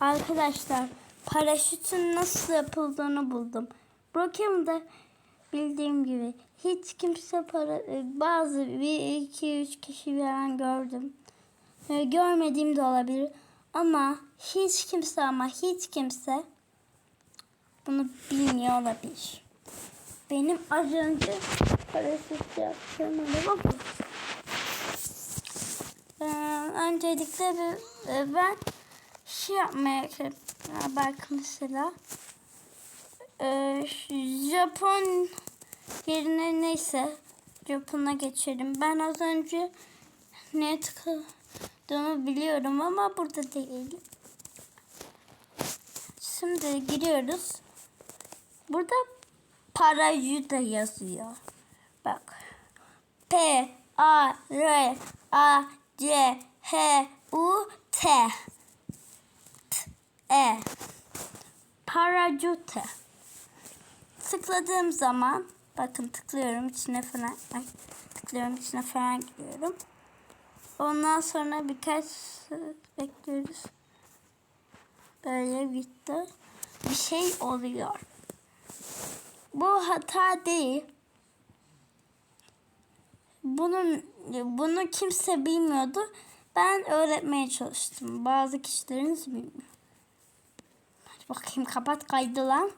Arkadaşlar paraşütün nasıl yapıldığını buldum. Brookhaven'da bildiğim gibi hiç kimse para e, bazı bir iki üç kişi veren gördüm. E, Görmediğim de olabilir ama hiç kimse ama hiç kimse bunu bilmiyor olabilir. Benim az önce paraşüt yaptığım araba bu. Ee, öncelikle e, ben şey yapmaya ya bak mesela e, şu Japon yerine neyse Japon'a geçelim. Ben az önce ne tıkladığımı biliyorum ama burada değil. Şimdi giriyoruz. Burada parayı da yazıyor. Bak. P A R A C H U T E Paracute. Tıkladığım zaman bakın tıklıyorum içine falan ay, tıklıyorum içine falan giriyorum. Ondan sonra birkaç bekliyoruz. Böyle bitti. Bir şey oluyor. Bu hata değil. Bunun bunu kimse bilmiyordu. Ben öğretmeye çalıştım. Bazı kişileriniz bilmiyor. Bakayım kapat kaydı lan.